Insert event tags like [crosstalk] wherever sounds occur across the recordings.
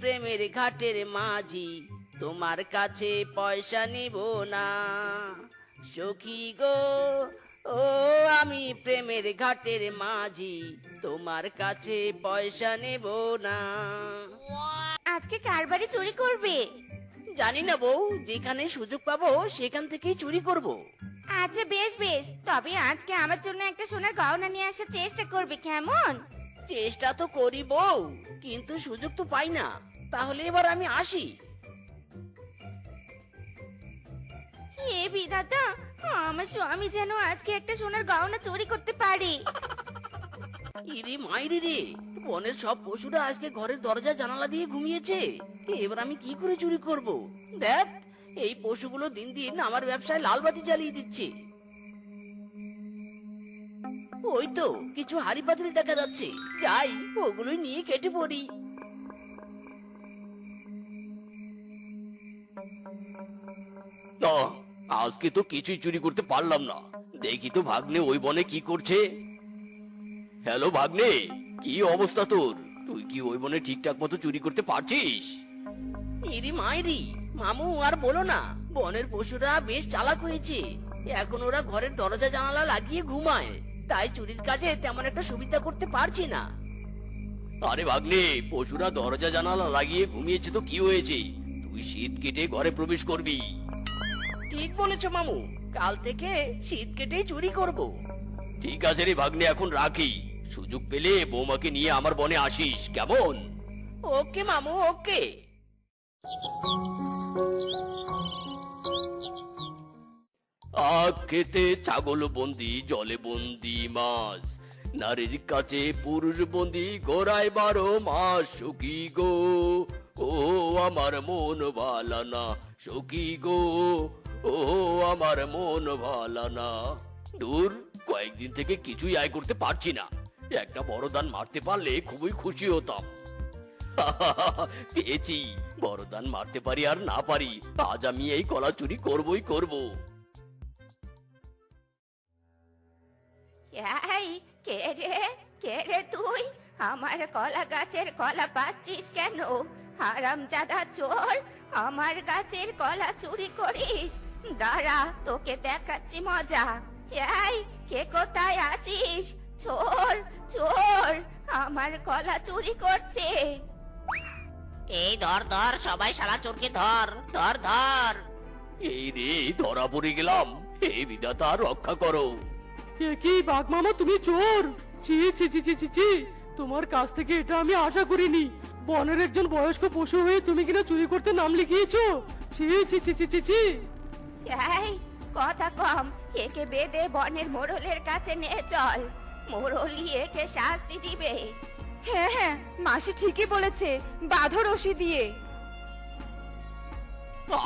প্রেমের ঘাটের মাঝি তোমার কাছে পয়সা নিব না। সখী গো ও আমি প্রেমের ঘাটের মাঝি তোমার কাছে পয়সা নেব না। আজকে কার বাড়ি চুরি করবে? জানি না বউ যেখানে সুযোগ পাবো সেখান থেকেই চুরি করব। আচ্ছা বেশ বেশ। তবে আজকে আমার জন্য একটা সোনার গহনা নিয়ে আসার চেষ্টা করবে কেমন? চেষ্টা তো করি বউ কিন্তু সুযোগ তো পাই না। তাহলে এবার আমি আসি। এ বিধাতা আমার স্বামী যেন আজকে একটা সোনার গহনা চুরি করতে পারে। ইরে মাইরি রে বনের সব পশুরা আজকে ঘরের দরজা জানালা দিয়ে ঘুমিয়েছে। এবার আমি কি করে চুরি করব? দেখ এই পশুগুলো দিন দিন আমার ব্যবসায় লাল বাতি জ্বালিয়ে দিচ্ছে। ওই তো কিছু হাড়ি পাতিল দেখা যাচ্ছে। যাই ওগুলোই নিয়ে কেটে পড়ি। না আজকে তো কিছুই চুরি করতে পারলাম না। দেখি তো ভাগ্নে ওই বনে কি করছে। হ্যালো ভাগ্নে কি অবস্থা তোর? তুই কি ওই বনে ঠিকঠাক মতো চুরি করতে পারছিস? ইরি মাইরি মামু আর বলো না বনের পশুরা বেশ চালাক হয়েছে। এখন ওরা ঘরের দরজা জানালা লাগিয়ে ঘুমায়। তাই চুরির কাজে তেমন একটা সুবিধা করতে পারছি না। আরে ভাগ্নে পশুরা দরজা জানালা লাগিয়ে ঘুমিয়েছে তো কি হয়েছে? তুই শীত কেটে ঘরে প্রবেশ করবি। ঠিক বলেছ মামু কাল থেকে শীত কেটেই চুরি করব। ঠিক আছে রে ভাগ্নে এখন রাখি। সুযোগ পেলে বৌমাকে নিয়ে আমার বনে আসিস কেমন? ওকে মামু ওকে। খেতে ছাগল বন্দি, জলে বন্দি মাছ। নারীর কাছে পুরুষ বন্দি, গোড়ায় বারো মাস, সখী গো। ও আমার মন ভালা না, সখী গো। ও আমার মন ভালা না। দূর, কয়েকদিন থেকে কিছুই আয় করতে পারছি না। একটা বড় দান মারতে পারলে খুবই খুশি হতাম। [laughs] পেয়েছি, বড় দান মারতে পারি আর না পারি, আজ আমি এই কলা চুরি করবই করব। এই কে রে কে রে তুই? আমার কলা গাছের কলা পাচ্ছিস কেন? হারাম জাদা চোর আমার গাছের কলা চুরি করিস? দাঁড়া তোকে দেখাচ্ছি মজা। এই কে কোথায় আছিস? চোর চোর আমার কলা চুরি করছে। এই ধর ধর সবাই শালা চোরকে ধর ধর ধর। এই রে ধরা পড়ে গেলাম। হে বিধাতা রক্ষা করো। কি বাঘ মামা তুমি চোর? ছি ছি ছি ছি ছি ছি। তোমার কাছ থেকে এটা আমি আশা করিনি। বনের একজন বয়স্ক পশু হয়ে তুমি কিনা চুরি করতে নাম লিখিয়েছো? ছি ছি ছি ছি ছি ছি। এই কথা কম। একে বেদে বনের মোড়লের কাছে নিয়ে চল। মোড়লি একে শাস্তি দিবে। হ্যাঁ হ্যাঁ মাসি ঠিকই বলেছে। বাঁধো রশি দিয়ে।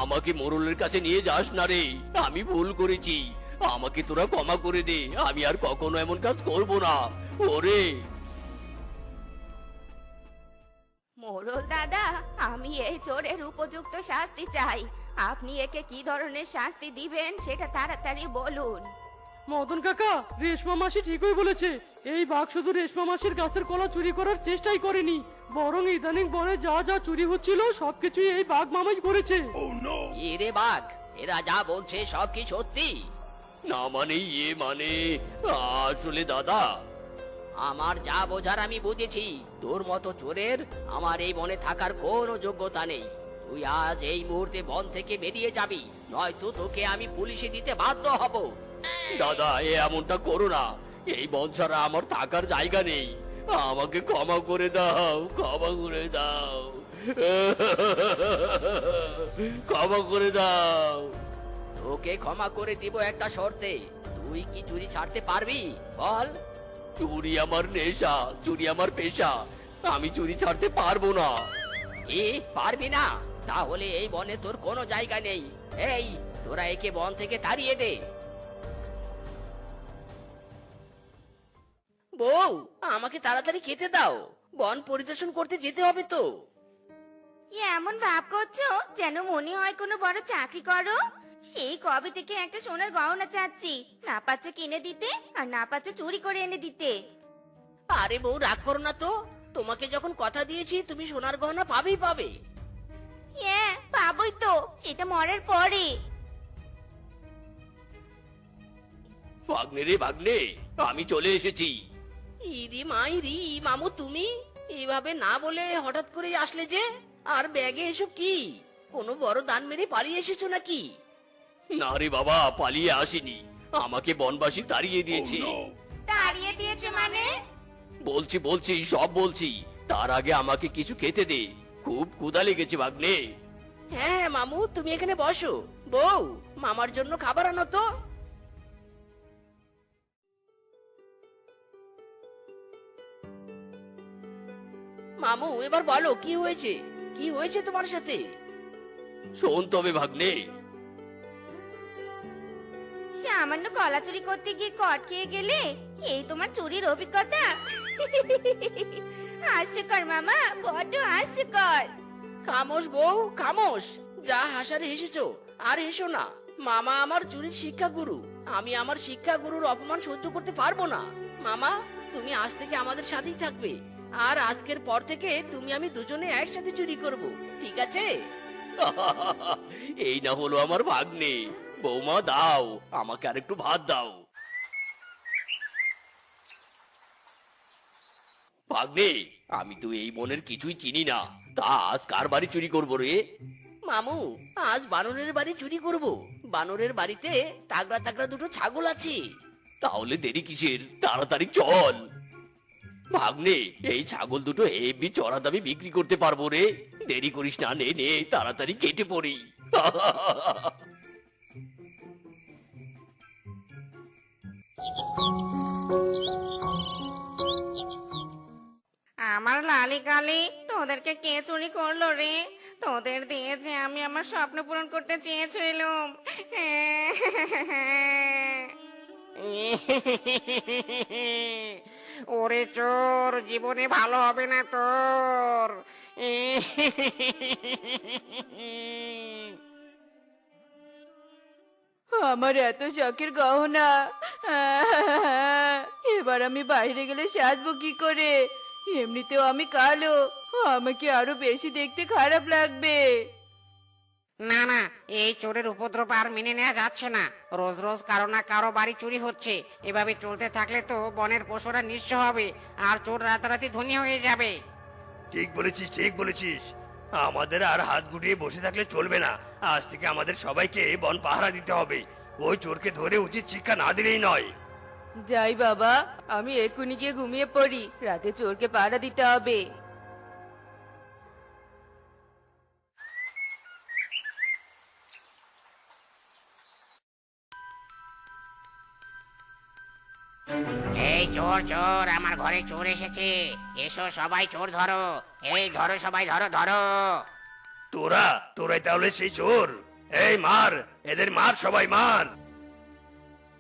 আমাকে মোরলের কাছে নিয়ে যাস না রে। আমি ভুল করেছি। আমাকে তোরা ক্ষমা করে দে। আমি আর কখনো এমন কাজ করব না। ওরে। মোড়ল দাদা আমি এই চোরের উপযুক্ত শাস্তি চাই। আপনি একে কি ধরনের শাস্তি দিবেন সেটা তাড়াতাড়ি বলুন। মদন কাকা রেশমা মাসি ঠিকই বলেছে। এই বাঘ শুধু রেশমা মাসির গাছের কলা চুরি করার চেষ্টাই করেনি বরং ইদানিং বনে যা যা চুরি হচ্ছিল সবকিছুই এই বাঘ মামাই করেছে। এরে বাঘ? এরা যা বলছে সব কি সত্যি? না মানে ইয়ে মানে? আসলে দাদা আমার যা বোঝার আমি বুঝেছি। তোর মতো চোরের আমার এই বনে থাকার কোনো যোগ্যতা নেই। তুই আজ এই মুহূর্তে বন থেকে বেরিয়ে যাবি নয়তো তোকে আমি পুলিশে দিতে বাধ্য হব। দাদা এ এমনটা করো না। এই বন ছাড়া আমার থাকার জায়গা নেই। আমাকে ক্ষমা করে দাও ক্ষমা করে দাও। [laughs] ক্ষমা করে দাও। তোকে ক্ষমা করে দিব একটা শর্তে। তুই কি চুরি ছাড়তে পারবি? বল। চুরি আমার নেশা চুরি আমার পেশা। আমি চুরি ছাড়তে পারব না। কি? পারবি না? তাহলে এই বনে তোর কোনো জায়গা নেই। এই তোরা একে বন থেকে তাড়িয়ে দে। বউ আমাকে তাড়াতাড়ি খেতে দাও। বন পরিদর্শন করতে যেতে হবে তো। এমন ভাব করছ যেন মনে হয় কোনো বড় চাকরি করো? সেই কবে থেকে একটা সোনার গহনা চাচ্ছি। না পাচ্ছ কিনে দিতে আর না পাচ্ছ চুরি করে এনে দিতে। আরে বউ রাগ করো না তো। তোমাকে যখন কথা দিয়েছি তুমি সোনার গহনা পাবেই পাবে। হ্যাঁ পাবই তো সেটা মরার পরে। ভাগ্নে রে ভাগ্নে আমি চলে এসেছি। ইরি মাইরি মামু তুমি? এইভাবে না বলে হঠাৎ করে আসলে যে? আর ব্যাগে এসব কি? কোনো বড় দান মেরে পালিয়ে এসেছ নাকি? না রে বাবা পালিয়ে আসিনি। আমাকে বনবাসী তাড়িয়ে দিয়েছে। তাড়িয়ে দিয়েছে মানে? বলছি বলছি সব বলছি। তার আগে আমাকে কিছু খেতে দে। খুব ক্ষুধা লেগেছে ভাগ্নে। হ্যাঁ হ্যাঁ মামু তুমি এখানে বসো। বউ মামার জন্য খাবার আনো তো। মামু এবার বলো কি হয়েছে? কি হয়েছে তোমার সাথে? শোন তবে ভাগ্নে সামান্য কলা চুরি করতে গিয়ে কট খেয়ে গেলে এই তোমার চুরির অভিজ্ঞতা? হাস্যকর মামা বড্ড হাস্যকর। খামোশ বউ খামোশ। যা হাসার হেসেছো আর হেসো না। মামা আমার চুরির শিক্ষা গুরু আমি আমার শিক্ষা গুরুর অপমান সহ্য করতে পারব না। মামা তুমি আজ থেকে আমাদের সাথেই থাকবে। আর আজকের পর থেকে তুমি আমি দুজনে একসাথে চুরি করব। ঠিক আছে? [laughs] এই না হলো আমার ভাগ্নে। বৌমা দাও আমাকে আর একটু ভাত দাও। ভাগ্নে আমি তো এই মনের কিছুই চিনি না। তা আজ কার বাড়ি চুরি করব রে? মামু আজ বানরের বাড়ি চুরি করব। বানরের বাড়িতে তাগড়া তাগড়া দুটো ছাগল আছে। তাহলে দেরি কিসের? তাড়াতাড়ি চল। ভাগ্নে এই ছাগল দুটো হেভি চড়া দামে বিক্রি করতে পারব রে। দেরি করিস না নে নে তাড়াতাড়ি কেটে পড়ি। [laughs] আমার লালি কালি, তোদেরকে কে চুরি করল রে? তোদের দিয়েছে আমি আমার স্বপ্ন পূরণ করতে চেয়েছিলাম। ওরে চোর, জীবনে ভালো হবে না তোর। আমার এত শখের গহনা। এবার আমি বাইরে গেলে সাজবো কি করে? এমনিতেও আমি কালো। আমাকে আরও বেশি দেখতে খারাপ লাগবে। না না এই চোরের উপদ্রব আর মেনে নেওয়া যাচ্ছে না। রোজ রোজ কারও না কারও বাড়ি চুরি হচ্ছে। এভাবে চলতে থাকলে তো বনের পশুরা নিঃস্ব হবে আর চোর রাতারাতি ধনী হয়ে যাবে। ঠিক বলেছিস ঠিক বলেছিস। আমাদের আর হাত গুটিয়ে বসে থাকলে চলবে না। আজ থেকে আমাদের সবাইকে বন পাহারা দিতে হবে। ওই চোরকে ধরে উচিত শিক্ষা না দিলেই নয়। যাই বাবা, আমি এক্ষুনি গিয়ে ঘুমিয়ে পড়ি। রাতে চোরকে পাহারা দিতে হবে। চোর চোর আমার ঘরে চোর এসেছে। এসো সবাই চোর ধরো। এই ধরো সবাই ধরো ধরো। তোরা তোরাই তাহলে সেই চোর। এই মার এদের মার সবাই মার।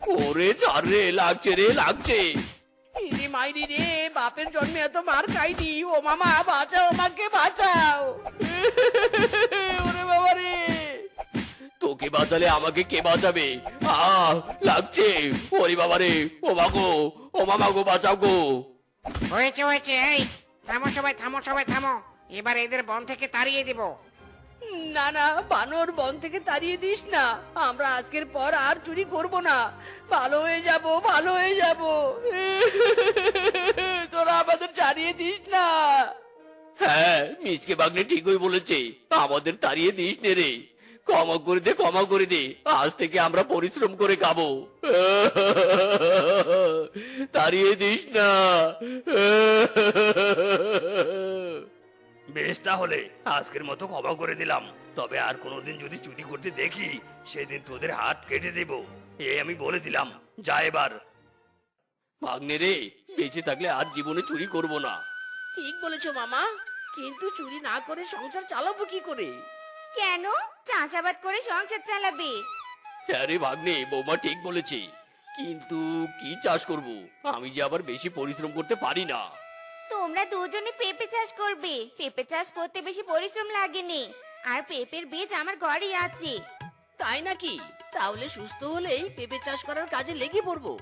ওরে রে লাগছে রে লাগছে। ইরে মাইরি রে বাপের জন্মে এত মার খাইনি। ও মামা বাঁচাও আমাকে বাঁচাও। [laughs] ওরে বাবা রে। তোকে বাঁচালে আমাকে কে বাঁচাবে? আহ লাগছে। ওরে বাবা রে ও মাগো ও মামা গো বাঁচাও গো। হয়েছে হয়েছে এই থামো সবাই থামো সবাই থামো। এবার এদের বন থেকে তাড়িয়ে দিব। না না বানর বন থেকে তাড়িয়ে দিস না। আমরা আজকের পর আর চুরি করব না। ভালো হয়ে যাব ভালো হয়ে যাব। তোরা আমাদের ছাড়িয়ে দিস না। হ্যাঁ মিসকে বাগনে ঠিকই বলেছে। আমাদের তাড়িয়ে দিস নে রে। ক্ষমা করে দে ক্ষমা করে দে। আজ থেকে আমরা পরিশ্রম করে খাব। তাড়িয়ে দিস না। বেশ তাহলে আজকের মতো ক্ষমা করে দিলাম। তবে আর কোনোদিন যদি চুরি করতে দেখি সেদিন তোদের হাত কেটে দেব। এই আমি বলে দিলাম। যা এবার। ভাগ্নে রে বেঁচে থাকলে আর জীবনে চুরি করব না। ঠিক বলেছ মামা। কিন্তু চুরি না করে সংসার চালাবো কি করে? কেন? চাষাবাদ করে সংসার চালাবে। হ্যাঁ রে ভাগ্নে বৌমা ঠিক বলেছে। কিন্তু কি চাষ করব? আমি যে আবার বেশি পরিশ্রম করতে পারি না। তোমরা দুজনে পেঁপে চাষ করবে। পেঁপে চাষ করতে বেশি পরিশ্রম লাগেনি। আর পেঁপের বীজ আমার ঘরেই আছে। তাই নাকি? তাহলে সুস্থ হলেই পেঁপে চাষ করার কাজে লেগে পড়ব।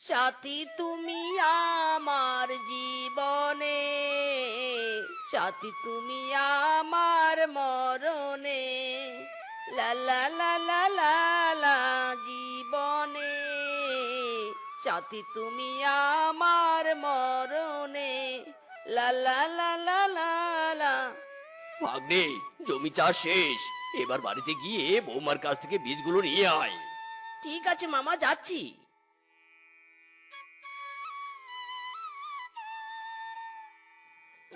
সাথী তুমি আমার জীবনে সাথী তুমি আমার মরণে লা লা লা লা লা লা জীবনে। সাথী তুমি আমার মরণে লা লা লা লা লা লা। ভাগ্নে জমি চাষ শেষ। এবার বাড়িতে গিয়ে বৌমার কাছ থেকে বীজগুলো নিয়ে আয়। ঠিক আছে মামা যাচ্ছি।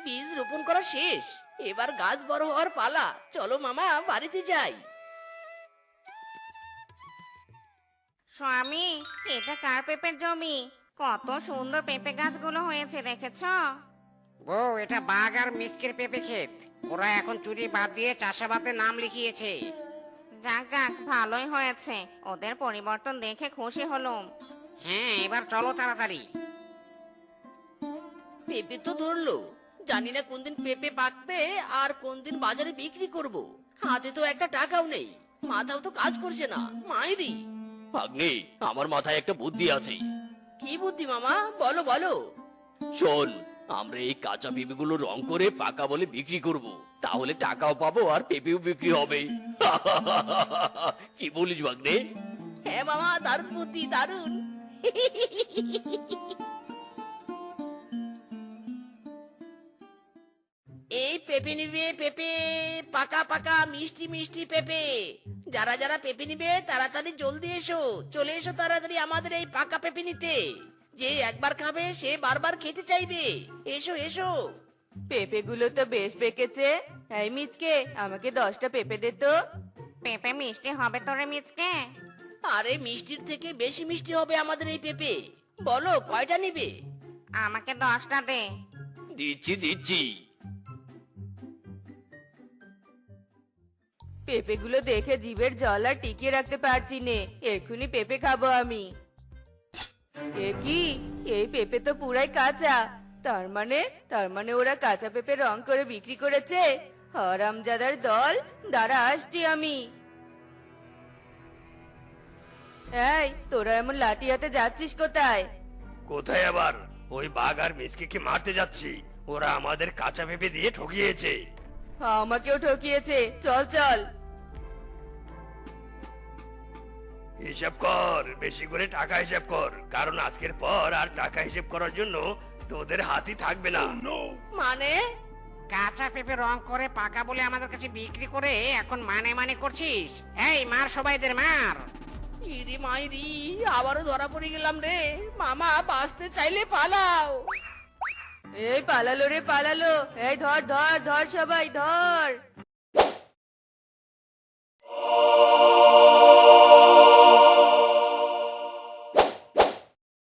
বীজ রোপণ করা শেষ। এবার গাছ বড় হওয়ার পালা। চলো মামা বাড়িতে যাই। স্বামী এটা কার পেঁপের জমি? কত সুন্দর পেঁপে গাছগুলো হয়েছে দেখেছ? বউ এটা বাঘ আর মিসকের পেঁপে ক্ষেত। ওরা এখন চুরি বাদ দিয়ে চাষাবাদে নাম লিখিয়েছে। যাক যাক ভালোই হয়েছে। ওদের পরিবর্তন দেখে খুশি হলুম। হ্যাঁ এবার চলো তাড়াতাড়ি। পেঁপে তো ধরলো। জানি না কোন দিন পেঁপে পাকবে আর কোন দিন বাজারে বিক্রি করব। হাতে তো একটা টাকাও নেই। মাথাও তো কাজ করছে না। মাইরি। ভাগ্নে আমার মাথায় একটা বুদ্ধি আছে। কি বুদ্ধি মামা? বলো বলো। শোন আমরা এই কাঁচা পেঁপেগুলো রং করে পাকা বলে বিক্রি করব। তাহলে টাকাও পাবো আর পেঁপেও বিক্রি হবে। [laughs] কি বলিস ভাগ্নে? হ্যাঁ মামা দারুণ বুদ্ধি দারুণ। [laughs] এই পেঁপে নিবে পেঁপে পাকা পাকা মিষ্টি মিষ্টি পেঁপে। যারা যারা পেঁপে নিবে তাড়াতাড়ি জলদি এসো চলে এসো তাড়াতাড়ি আমাদের এই পাকা পেঁপে নিতে। যে একবার খাবে সে বারবার খেতে চাইবে। এসো এসো। পেঁপেগুলো তো বেশ পেকেছে এই মিচকে আমাকে দশটা পেঁপে দে তো। পেঁপে মিষ্টি হবে তোরে মিচকে। আরে মিষ্টির থেকে বেশি মিষ্টি হবে আমাদের এই পেঁপে। বলো কয়টা নিবে? আমাকে দশটা দে। দিচ্ছি দিচ্ছি। পেঁপেগুলো দেখে জিভের জল আর টিকিয়ে রাখতে পারছি নে। এক্ষুনি পেঁপে খাব আমি। এ কি? এই পেঁপে তো পুরাই কাঁচা। তার মানে? তার মানে ওরা কাঁচা পেঁপে রং করে বিক্রি করেছে? হরামজাদার দল দাঁড়া আসছি আমি। এই তোরা এমন লাঠি হাতে যাচ্ছিস কোথায়? কোথায় আবার? ওই বাঘ আর মিসকে মারতে যাচ্ছি? ওরা আমাদের কাঁচা পেঁপে দিয়ে ঠকিয়েছে। আমাকেও ঠকিয়েছে। চল চল। হিসাব কর বেশি করে টাকা হিসাব কর কারণ আজকের পর আর টাকা হিসাব করার জন্য তোদের হাতি থাকবে না। মানে? কাঁচা পেঁপে রং করে পাকা বলে আমাদের কাছে বিক্রি করে এখন মানে মানে করছিস? এই মার সবাইদের মার! ইরি মাইরি আবারও ধরা পড়ে গেলাম রে। মামা বাঁচতে চাইলে পালাও। এই পালালো রে পালালো। এই ধর ধর ধর সবাই ধর!